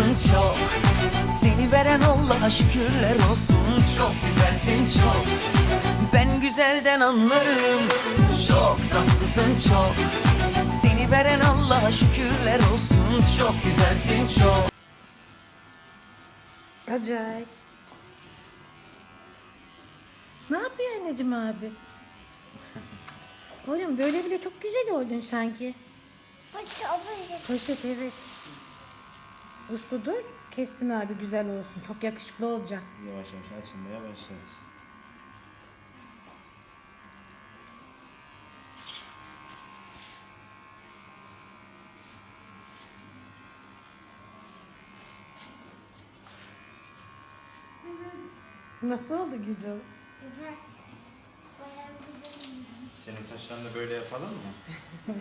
tatlısın çok Seni veren Allah'a şükürler olsun Çok güzelsin çok Ben güzelden anlarım Çok tatlısın çok Seni veren Allah'a şükürler olsun Çok güzelsin çok Acayip. Ne yapıyor anneciğim abi? Oğlum böyle bile çok güzel oldun sanki. Başka abacık. Poşet evet. Uslu dur. Kessin abi güzel olsun. Çok yakışıklı olacak. Yavaş yavaş açılmaya başladı. Nasıl oldu Gücü? Güzel. Bayağı güzel. Senin saçlarını da böyle yapalım mı?